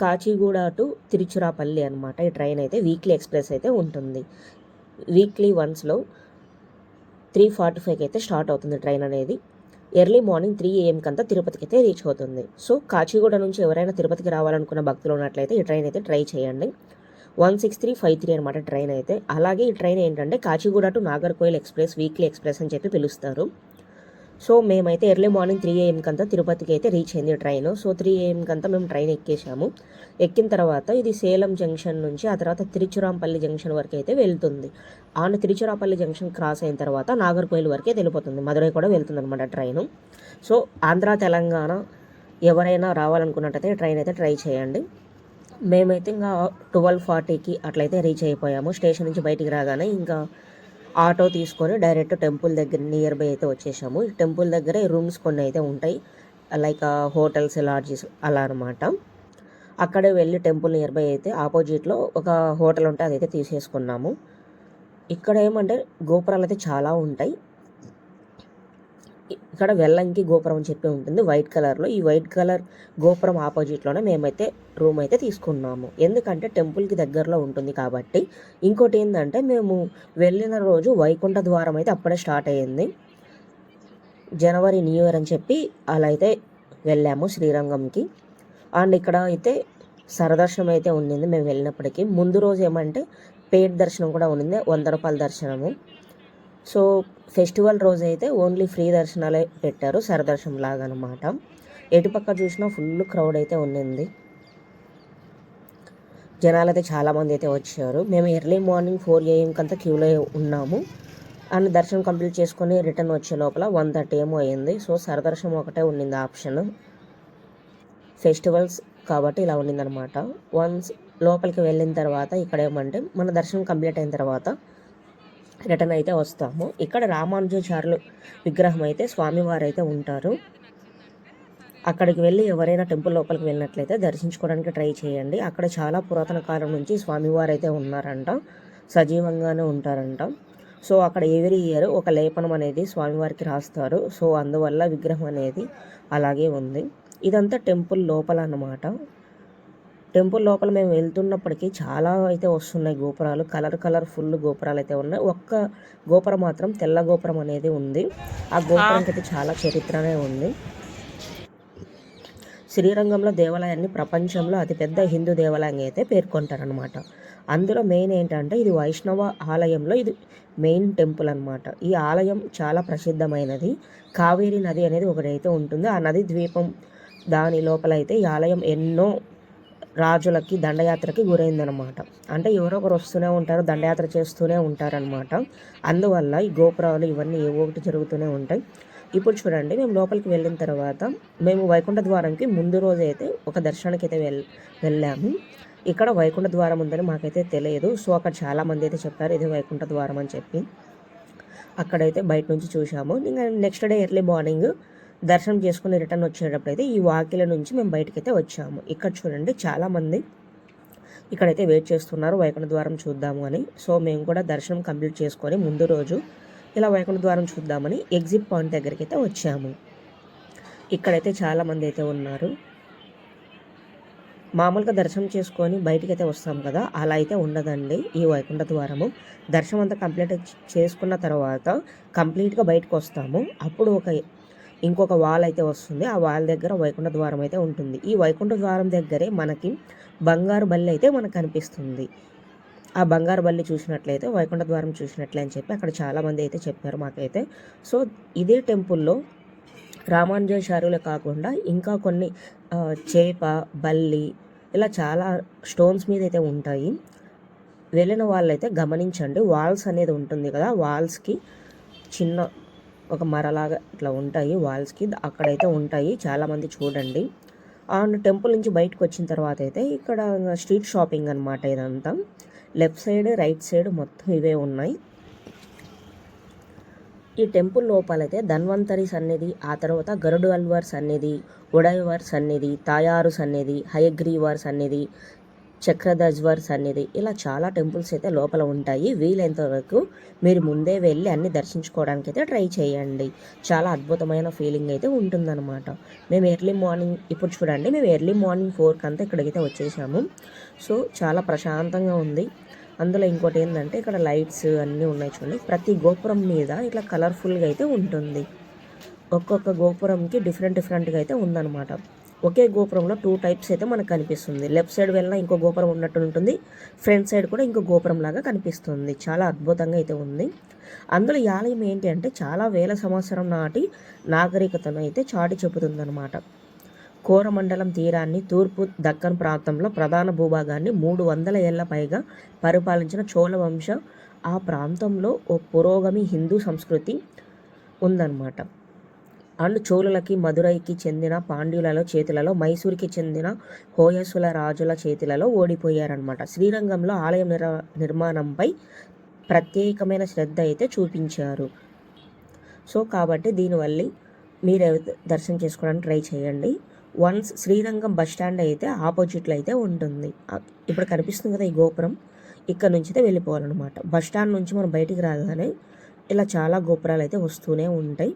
Kachiguda to Tiruchirappalli అనమాట ఈ train అయితే వీక్లీ ఎక్స్ప్రెస్ అయితే ఉంటుంది. వీక్లీ వన్స్లో త్రీ ఫార్టీ ఫైవ్కి అయితే స్టార్ట్ అవుతుంది ట్రైన్ అనేది. ఎర్లీ మార్నింగ్ త్రీ ఏఎంకి అంతా తిరుపతికి అయితే రీచ్ అవుతుంది. సో కాచిగూడ నుంచి ఎవరైనా తిరుపతికి రావాలనుకున్న భక్తులు ఉన్నట్లయితే ఈ ట్రైన్ అయితే ట్రై చేయండి. One six three five three అనమాట ట్రైన్ అయితే. అలాగే ఈ ట్రైన్ ఏంటంటే Kacheguda to Nagercoil express weekly express అని చెప్పి పిలుస్తారు. సో మేమైతే ఎర్లీ మార్నింగ్ త్రీ ఏఎంకి అంతా తిరుపతికి అయితే రీచ్ అయింది ట్రైన్. సో త్రీ ఏఎంకి అంతా మేము ట్రైన్ ఎక్కేసాము ఎక్కిన తర్వాత ఇది సేలం జంక్షన్ నుంచి ఆ తర్వాత తిరుచురాంపల్లి జంక్షన్ వరకు అయితే వెళ్తుంది. ఆన తిరుచురాపల్లి జంక్షన్ క్రాస్ అయిన తర్వాత నాగర్కోయిల్ వరకే వెళ్ళిపోతుంది మదురై కూడా వెళ్తుంది అనమాట ట్రైన్. సో ఆంధ్ర తెలంగాణ ఎవరైనా రావాలనుకున్నట్టయితే ట్రైన్ అయితే ట్రై చేయండి. మేమైతే ఇంకా ట్వెల్వ్ ఫార్టీకి అట్లయితే రీచ్ అయిపోయాము. స్టేషన్ నుంచి బయటికి రాగానే ఇంకా ఆటో తీసుకొని డైరెక్ట్ టెంపుల్ దగ్గర నియర్ బై అయితే వచ్చేసాము. ఈ టెంపుల్ దగ్గరే రూమ్స్ కొన్ని అయితే ఉంటాయి. లైక్ హోటల్స్ లాడ్జెస్ అలా అనమాట అక్కడే వెళ్ళి టెంపుల్ నియర్ బై అయితే ఆపోజిట్లో ఒక హోటల్ ఉంటే అదైతే తీసేసుకున్నాము. ఇక్కడ ఏమంటే గోపురాలు అయితే చాలా ఉంటాయి. ఇక్కడ వెల్లంకి గోపురం అని చెప్పి ఉంటుంది. వైట్ కలర్లో ఈ వైట్ కలర్ గోపురం ఆపోజిట్లోనే మేమైతే రూమ్ అయితే తీసుకున్నాము. ఎందుకంటే టెంపుల్కి దగ్గరలో ఉంటుంది కాబట్టి. ఇంకోటి ఏంటంటే మేము వెళ్ళిన రోజు వైకుంఠ ద్వారం అయితే అప్పుడే స్టార్ట్ అయ్యింది. జనవరి న్యూ ఇయర్ అని చెప్పి అలా అయితే వెళ్ళాము శ్రీరంగంకి. అండ్ ఇక్కడ అయితే సరదర్శనం అయితే ఉండింది. మేము వెళ్ళినప్పటికీ. ముందు రోజు ఏమంటే పేడ్ దర్శనం కూడా ఉండింది. వంద రూపాయల దర్శనము. సో ఫెస్టివల్ రోజు అయితే ఓన్లీ ఫ్రీ దర్శనాలే పెట్టారు సరదర్శనం లాగా అనమాట ఎటుపక్క చూసినా ఫుల్ క్రౌడ్ అయితే ఉండింది జనాలు అయితే చాలామంది అయితే వచ్చారు. మేము ఎర్లీ మార్నింగ్ ఫోర్ ఏఎంకంతా క్యూలో ఉన్నాము. అండ్ దర్శనం కంప్లీట్ చేసుకొని రిటర్న్ వచ్చే లోపల వన్ థర్టీ ఏమో అయింది. సో సరదర్శనం ఒకటే ఉండింది ఆప్షన్. ఫెస్టివల్స్ కాబట్టి ఇలా ఉండిందనమాట వన్స్ లోపలికి వెళ్ళిన తర్వాత ఇక్కడ ఏమంటే మన దర్శనం కంప్లీట్ అయిన తర్వాత రిటర్న్ అయితే వస్తాము. ఇక్కడ రామానుజాచార్యులు విగ్రహం అయితే స్వామివారు అయితే ఉంటారు. అక్కడికి వెళ్ళి ఎవరైనా టెంపుల్ లోపలికి వెళ్ళినట్లయితే దర్శించుకోవడానికి ట్రై చేయండి. అక్కడ చాలా పురాతన కాలం నుంచి స్వామివారు అయితే ఉన్నారంట. సజీవంగానే ఉంటారంట. సో అక్కడ ఎవరి ఇయర్ ఒక లేపనం అనేది స్వామివారికి రాస్తారు. సో అందువల్ల విగ్రహం అనేది అలాగే ఉంది. ఇదంతా టెంపుల్ లోపల అన్నమాట. టెంపుల్ లోపల మేము వెళ్తున్నప్పటికీ చాలా అయితే వస్తున్నాయి గోపురాలు. కలర్ కలర్ ఫుల్ గోపురాలు అయితే ఉన్నాయి. ఒక్క గోపురం మాత్రం తెల్ల గోపురం అనేది ఉంది. ఆ గోపురానికి అయితే చాలా చరిత్రనే ఉంది. శ్రీరంగంలో దేవాలయాన్ని ప్రపంచంలో అతిపెద్ద హిందూ దేవాలయంగా అయితే పేర్కొంటారనమాట అందులో మెయిన్ ఏంటంటే ఇది వైష్ణవ ఆలయంలో ఇది మెయిన్ టెంపుల్ అనమాట ఈ ఆలయం చాలా ప్రసిద్ధమైనది. కావేరి నది అనేది ఒకటైతే ఉంటుంది. ఆ నది ద్వీపం దాని లోపల అయితే ఈ ఆలయం ఎన్నో రాజులకి దండయాత్రకి గురైందనమాట అంటే ఎవరో ఒకరు వస్తూనే ఉంటారు దండయాత్ర చేస్తూనే ఉంటారనమాట అందువల్ల ఈ గోపురాలు ఇవన్నీ ఏవో ఒకటి జరుగుతూనే ఉంటాయి. ఇప్పుడు చూడండి మేము లోపలికి వెళ్ళిన తర్వాత మేము వైకుంఠ ద్వారంకి ముందు రోజు అయితే ఒక దర్శనానికి అయితే వెళ్ వెళ్ళాము. ఇక్కడ వైకుంఠ ద్వారం ఉందని మాకైతే తెలియదు. సో అక్కడ చాలామంది అయితే చెప్పారు ఇది వైకుంఠ ద్వారం అని చెప్పి. అక్కడైతే బయట నుంచి చూసాము ఇంకా నెక్స్ట్ డే ఎర్లీ మార్నింగ్ దర్శనం చేసుకుని రిటర్న్ వచ్చేటప్పుడు అయితే ఈ వాకిల నుంచి మేము బయటకి అయితే వచ్చాము. ఇక్కడ చూడండి చాలామంది ఇక్కడైతే వెయిట్ చేస్తున్నారు వైకుంఠ ద్వారం చూద్దాము అని. సో మేము కూడా దర్శనం కంప్లీట్ చేసుకొని ముందు రోజు ఇలా వైకుంఠ ద్వారం చూద్దామని ఎగ్జిట్ పాయింట్ దగ్గరికి అయితే వచ్చాము. ఇక్కడైతే చాలామంది అయితే ఉన్నారు. మామూలుగా దర్శనం చేసుకొని బయటికి అయితే వస్తాం కదా అలా అయితే ఉండదండి ఈ వైకుంఠ ద్వారము. దర్శనం అంతా కంప్లీట్ చేసుకున్న తర్వాత కంప్లీట్గా బయటకు వస్తాము. అప్పుడు ఒక ఇంకొక వాల్ అయితే వస్తుంది. ఆ వాల్ దగ్గర వైకుంఠ ద్వారం అయితే ఉంటుంది. ఈ వైకుంఠ ద్వారం దగ్గరే మనకి బంగారు బల్లి అయితే మనకు కనిపిస్తుంది. ఆ బంగారు బల్లి చూసినట్లయితే వైకుంఠ ద్వారం చూసినట్లే అని చెప్పి అక్కడ చాలామంది అయితే చెప్పారు మాకైతే. సో ఇదే టెంపుల్లో రామానుజాచార్యులే కాకుండా ఇంకా కొన్ని చేప బల్లి ఇలా చాలా స్టోన్స్ మీద అయితే ఉంటాయి. వెళ్ళిన వాళ్ళైతే గమనించండి. వాల్స్ అనేది ఉంటుంది కదా వాల్స్కి చిన్న ఒక మరలాగా ఇట్లా ఉంటాయి వాల్స్కి అక్కడైతే ఉంటాయి చాలామంది చూడండి. అండ్ టెంపుల్ నుంచి బయటకు వచ్చిన తర్వాత అయితే ఇక్కడ స్ట్రీట్ షాపింగ్ అనమాట ఇదంతా. లెఫ్ట్ సైడ్ రైట్ సైడ్ మొత్తం ఇవే ఉన్నాయి. ఈ టెంపుల్ లోపలైతే ధన్వంతరి సన్నిధి ఆ తర్వాత గరుడు అల్వార్ సన్నిధి ఉడైవర్ సన్నిధి తాయారు సన్నిధి హయగ్రీవర్ సన్నిధి చక్రధజ్వర్ సన్నిధి. ఇలా చాలా టెంపుల్స్ అయితే లోపల ఉంటాయి. వీలైనంత వరకు మీరు ముందే వెళ్ళి అన్ని దర్శించుకోవడానికి అయితే ట్రై చేయండి. చాలా అద్భుతమైన ఫీలింగ్ అయితే ఉంటుందన్నమాట. మేము ఎర్లీ మార్నింగ్ ఇప్పుడు చూడండి మేము ఎర్లీ మార్నింగ్ ఫోర్కి అంతా ఇక్కడికైతే వచ్చేసాము. సో చాలా ప్రశాంతంగా ఉంది. అందులో ఇంకోటి ఏంటంటే ఇక్కడ లైట్స్ అన్నీ ఉన్నాయి చూడండి. ప్రతి గోపురం మీద ఇట్లా కలర్ఫుల్గా అయితే ఉంటుంది. ఒక్కొక్క గోపురంకి డిఫరెంట్ డిఫరెంట్గా అయితే ఉందన్నమాట. ఒకే గోపురంలో టూ టైప్స్ అయితే మనకు కనిపిస్తుంది. లెఫ్ట్ సైడ్ వెళ్ళినా ఇంకో గోపురం ఉన్నట్టు ఉంటుంది. ఫ్రంట్ సైడ్ కూడా ఇంకో గోపురం లాగా కనిపిస్తుంది. చాలా అద్భుతంగా అయితే ఉంది. అందులో ఈ ఆలయం ఏంటి అంటే చాలా వేల సంవత్సరం నాటి నాగరికతను అయితే చాటి చెబుతుందన్నమాట. కోరమండలం తీరాన్ని తూర్పు దక్కన్ ప్రాంతంలో ప్రధాన భూభాగాన్ని మూడు వందల ఏళ్ళ పైగా పరిపాలించిన చోళ వంశం ఆ ప్రాంతంలో ఓ పురోగమి హిందూ సంస్కృతి ఉందన్నమాట. అండ్ చోళులకి మదురైకి చెందిన పాండ్యులలో చేతులలో మైసూర్కి చెందిన హోయసుల రాజుల చేతులలో ఓడిపోయారనమాట శ్రీరంగంలో ఆలయం నిర్ నిర్మాణంపై ప్రత్యేకమైన శ్రద్ధ అయితే చూపించారు. సో కాబట్టి దీనివల్ల మీరు దర్శనం చేసుకోవడానికి ట్రై చేయండి. వన్స్ శ్రీరంగం బస్ స్టాండ్ అయితే ఆపోజిట్లో అయితే ఉంటుంది. ఇప్పుడు కనిపిస్తుంది కదా ఈ గోపురం. ఇక్కడ నుంచి అయితే వెళ్ళిపోవాలన్నమాట. బస్ స్టాండ్ నుంచి మనం బయటికి రాగానే ఇలా చాలా గోపురాలు అయితే వస్తూనే ఉంటాయి.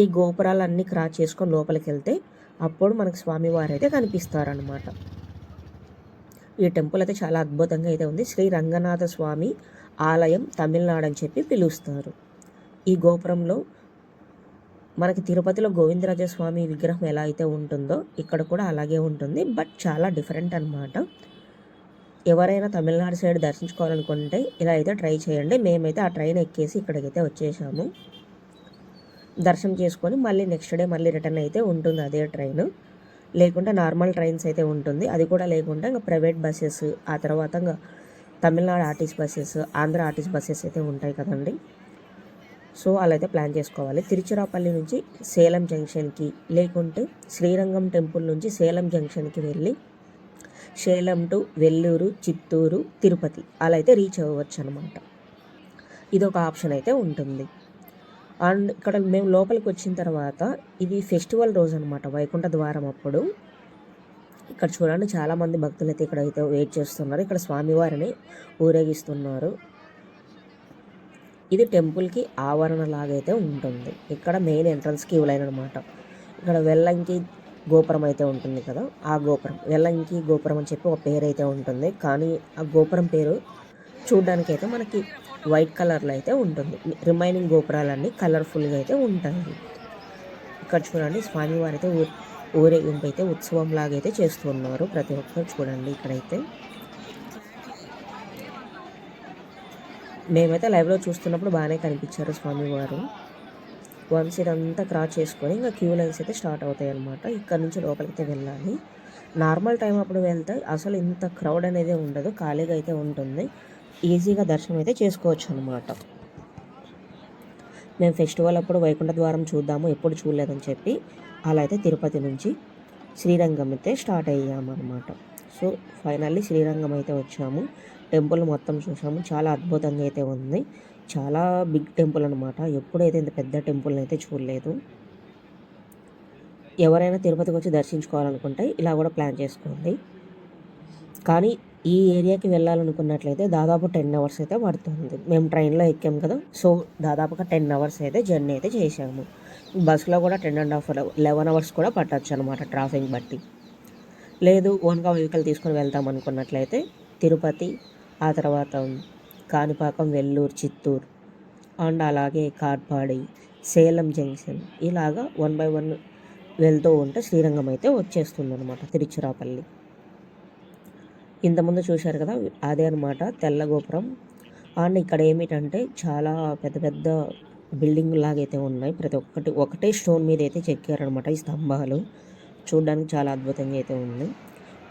ఈ గోపురాలన్నీ క్రాస్ చేసుకొని లోపలికి వెళ్తే అప్పుడు మనకు స్వామివారు అయితే కనిపిస్తారనమాట ఈ టెంపుల్ అయితే చాలా అద్భుతంగా అయితే ఉంది. శ్రీ రంగనాథ స్వామి ఆలయం తమిళనాడు అని చెప్పి పిలుస్తారు. ఈ గోపురంలో మనకి తిరుపతిలో గోవిందరాజ స్వామి విగ్రహం ఎలా అయితే ఉంటుందో ఇక్కడ కూడా అలాగే ఉంటుంది. బట్ చాలా డిఫరెంట్ అనమాట ఎవరైనా తమిళనాడు సైడ్ దర్శించుకోవాలనుకుంటే ఇలా అయితే ట్రై చేయండి. మేమైతే ఆ ట్రైన్ ఎక్కేసి ఇక్కడికైతే వచ్చేసాము. దర్శనం చేసుకొని మళ్ళీ నెక్స్ట్ డే మళ్ళీ రిటర్న్ అయితే ఉంటుంది అదే ట్రైన్ లేకుంటే నార్మల్ ట్రైన్స్ అయితే ఉంటుంది. అది కూడా లేకుంటే ఇంకా ప్రైవేట్ బస్సెస్ ఆ తర్వాత ఇంకా Tamil Nadu RTC buses Andhra RTC buses అయితే ఉంటాయి కదండి. సో అలా అయితే ప్లాన్ చేసుకోవాలి. తిరుచిరాపల్లి నుంచి సేలం జంక్షన్కి లేకుంటే శ్రీరంగం టెంపుల్ నుంచి సేలం జంక్షన్కి వెళ్ళి సేలం టు వెల్లూరు చిత్తూరు తిరుపతి అలా అయితే రీచ్ అవ్వచ్చు అనమాట ఇది ఒక ఆప్షన్ అయితే ఉంటుంది. అండ్ ఇక్కడ మేము లోపలికి వచ్చిన తర్వాత ఇది ఫెస్టివల్ రోజు అనమాట వైకుంఠ ద్వారం అప్పుడు. ఇక్కడ చూడండి చాలామంది భక్తులు అయితే ఇక్కడ అయితే వెయిట్ చేస్తున్నారు. ఇక్కడ స్వామివారిని ఊరేగిస్తున్నారు. ఇది టెంపుల్కి ఆవరణ లాగైతే ఉంటుంది. ఇక్కడ మెయిన్ ఎంట్రన్స్కి క్యూ లైన్ అనమాట ఇక్కడ వెల్లంకి గోపురం అయితే ఉంటుంది కదా ఆ గోపురం. వెల్లంకి గోపురం అని చెప్పి ఒక పేరు అయితే ఉంటుంది. కానీ ఆ గోపురం పేరు చూడడానికి అయితే మనకి వైట్ కలర్లో అయితే ఉంటుంది. రిమైనింగ్ గోపురాలన్నీ కలర్ఫుల్గా అయితే ఉంటాయి. ఇక్కడ చూడండి స్వామివారి అయితే ఊరేగింపు అయితే ఉత్సవం లాగైతే చేస్తున్నారు. ప్రతి ఒక్కరు చూడండి ఇక్కడైతే. మేమైతే లైవ్లో చూస్తున్నప్పుడు బాగానే కనిపించారు స్వామివారు వన్స్ ఇదంతా క్రాస్ చేసుకొని ఇంకా క్యూ లైన్స్ అయితే స్టార్ట్ అవుతాయి అనమాట ఇక్కడ నుంచి లోపలికి వెళ్ళాలి. నార్మల్ టైం అప్పుడు వెళ్తే అసలు ఇంత క్రౌడ్ అనేది ఉండదు. ఖాళీగా అయితే ఉంటుంది. ఈజీగా దర్శనం అయితే చేసుకోవచ్చు అనమాట మేము ఫెస్టివల్ అప్పుడు వైకుంఠ ద్వారం చూద్దాము ఎప్పుడు చూడలేదని చెప్పి అలా అయితే తిరుపతి నుంచి శ్రీరంగం అయితే స్టార్ట్ అయ్యామన్నమాట. సో ఫైనల్లీ శ్రీరంగం అయితే వచ్చాము. టెంపుల్ మొత్తం చూసాము. చాలా అద్భుతంగా అయితే ఉంది. చాలా బిగ్ టెంపుల్ అనమాట ఎప్పుడైతే ఇంత పెద్ద టెంపుల్ అయితే చూడలేదు. ఎవరైనా తిరుపతికి వచ్చి దర్శించుకోవాలనుకుంటే ఇలా కూడా ప్లాన్ చేసుకోండి. కానీ ఈ ఏరియాకి వెళ్ళాలనుకున్నట్లయితే దాదాపు టెన్ అవర్స్ అయితే పడుతుంది. మేము ట్రైన్లో ఎక్కాం కదా సో దాదాపుగా టెన్ అవర్స్ అయితే జర్నీ అయితే చేసాము బస్సులో కూడా ten and half eleven hours కూడా పట్టచ్చు అనమాట ట్రాఫిక్ బట్టి. లేదు ఓన్గా వెహికల్ తీసుకొని వెళ్తాం అనుకున్నట్లయితే తిరుపతి ఆ తర్వాత కాణిపాకం వెల్లూరు చిత్తూరు అండ్ అలాగే కాట్పాడి సేలం జంక్షన్ ఇలాగా వన్ బై వన్ వెళ్తూ ఉంటే శ్రీరంగం అయితే వచ్చేస్తుంది అనమాట తిరుచిరాపల్లి. ఇంతకుముందు చూశారు కదా అదే అనమాట తెల్ల గోపురం. అండ్ ఇక్కడ ఏమిటంటే చాలా పెద్ద పెద్ద బిల్డింగ్ లాగైతే ఉన్నాయి. ప్రతి ఒక్కటి ఒకటే స్టోన్ మీద అయితే చెక్కారనమాట ఈ స్తంభాలు. చూడడానికి చాలా అద్భుతంగా అయితే ఉంది.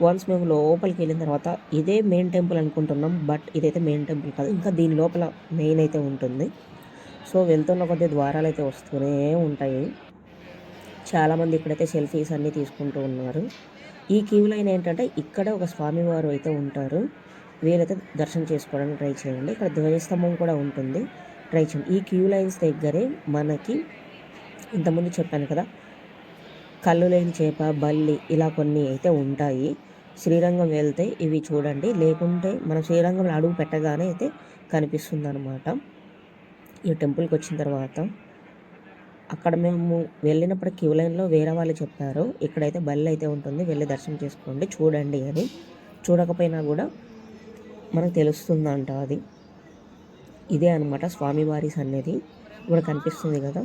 వన్స్ మేము లోపలికి వెళ్ళిన తర్వాత ఇదే మెయిన్ టెంపుల్ అనుకుంటున్నాం బట్ ఇదైతే మెయిన్ టెంపుల్ కాదు. ఇంకా దీని లోపల మెయిన్ అయితే ఉంటుంది. సో వెళ్తున్న కొద్ది ద్వారాలు అయితే వస్తూనే ఉంటాయి. చాలామంది ఇక్కడైతే సెల్ఫీస్ అన్నీ తీసుకుంటూ ఉన్నారు. ఈ క్యూ లైన్ ఏంటంటే ఇక్కడ ఒక స్వామివారు అయితే ఉంటారు. వీరైతే దర్శనం చేసుకోవడానికి ట్రై చేయండి. ఇక్కడ ధ్వజస్తంభం కూడా ఉంటుంది. ట్రై చేయండి. ఈ క్యూ లైన్స్ దగ్గరే మనకి ఇంతకుముందు చెప్పాను కదా కళ్ళు లేని చేప బల్లి ఇలా కొన్ని అయితే ఉంటాయి. శ్రీరంగం వెళ్తే ఇవి చూడండి. లేకుంటే మనం శ్రీరంగంలో అడుగు పెట్టగానే అయితే కనిపిస్తుంది అనమాట ఈ టెంపుల్కి వచ్చిన తర్వాత అక్కడ మేము వెళ్ళినప్పుడు క్యూ లైన్లో వేరే వాళ్ళు చెప్పారు. ఇక్కడైతే బల్లి అయితే ఉంటుంది. వెళ్ళి దర్శనం చేసుకోండి. చూడండి అని. చూడకపోయినా కూడా మనకు తెలుస్తుందంట అది. ఇదే అనమాట స్వామివారి సన్నిధి. ఇప్పుడు కనిపిస్తుంది కదా.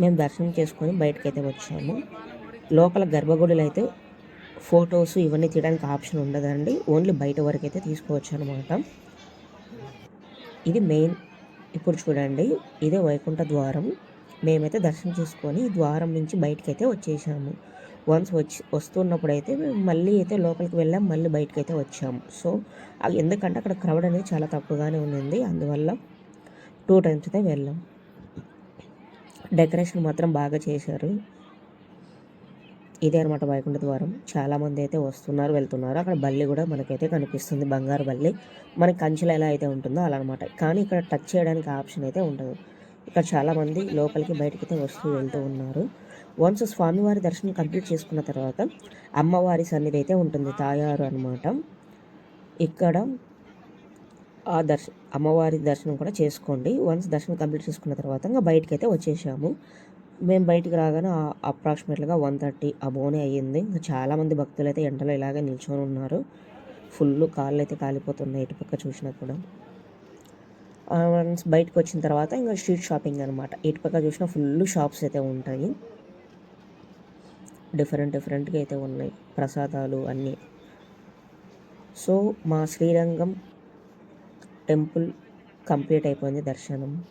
మేము దర్శనం చేసుకొని బయటకు అయితే వచ్చాము. లోపల గర్భగుడిలో అయితే ఫొటోస్ ఇవన్నీ తీయడానికి ఆప్షన్ ఉండదండి. ఓన్లీ బయట వరకు అయితే తీసుకోవచ్చు అనమాట ఇది మెయిన్. ఇప్పుడు చూడండి. ఇదే వైకుంఠ ద్వారం మేమైతే దర్శనం చేసుకొని ద్వారం నుంచి బయటకు అయితే వచ్చేసాము. వన్స్ వచ్చి వస్తున్నప్పుడు అయితే మేము మళ్ళీ అయితే లోపలికి వెళ్ళాం మళ్ళీ బయటకు అయితే వచ్చాము. సో అది ఎందుకంటే అక్కడ క్రౌడ్ అనేది చాలా తక్కువగానే ఉండింది. అందువల్ల టూ టైమ్స్ అయితే వెళ్ళాం. డెకరేషన్ మాత్రం బాగా చేశారు. ఇదే అనమాట వైకుంఠ ద్వారం. చాలామంది అయితే వస్తున్నారు వెళ్తున్నారు. అక్కడ బల్లి కూడా మనకైతే కనిపిస్తుంది బంగారు బల్లి. మనకి కంచెలు ఎలా అయితే ఉంటుందో అలా అనమాట కానీ ఇక్కడ టచ్ చేయడానికి ఆప్షన్ అయితే ఉండదు. ఇక్కడ చాలామంది లోపలికి బయటకి అయితే వస్తూ వెళ్తూ ఉన్నారు. వన్స్ స్వామివారి దర్శనం కంప్లీట్ చేసుకున్న తర్వాత అమ్మవారి సన్నిధి అయితే ఉంటుంది. తాయారు అనమాట ఇక్కడ ఆ దర్శ అమ్మవారి దర్శనం కూడా చేసుకోండి. వన్స్ దర్శనం కంప్లీట్ చేసుకున్న తర్వాత ఇంకా బయటకైతే అయితే వచ్చేసాము. మేము బయటికి రాగానే అప్రాక్సిమేట్గా వన్ థర్టీ అబోనే అయ్యింది. ఇంకా చాలామంది భక్తులు అయితే ఎండలో ఇలాగే నిల్చొని ఉన్నారు. ఫుల్ కాళ్ళు అయితే కాలిపోతున్నాయి ఇటుపక్క చూసినా కూడా. వన్స్ బయటకు వచ్చిన తర్వాత ఇంకా స్ట్రీట్ షాపింగ్ అనమాట ఇటుపక్క చూసినా ఫుల్ షాప్స్ అయితే ఉంటాయి. డిఫరెంట్ డిఫరెంట్గా అయితే ఉన్నాయి. ప్రసాదాలు అన్నీ. సో మా శ్రీరంగం టెంపుల్ కంప్లీట్ అయిపోయింది దర్శనం.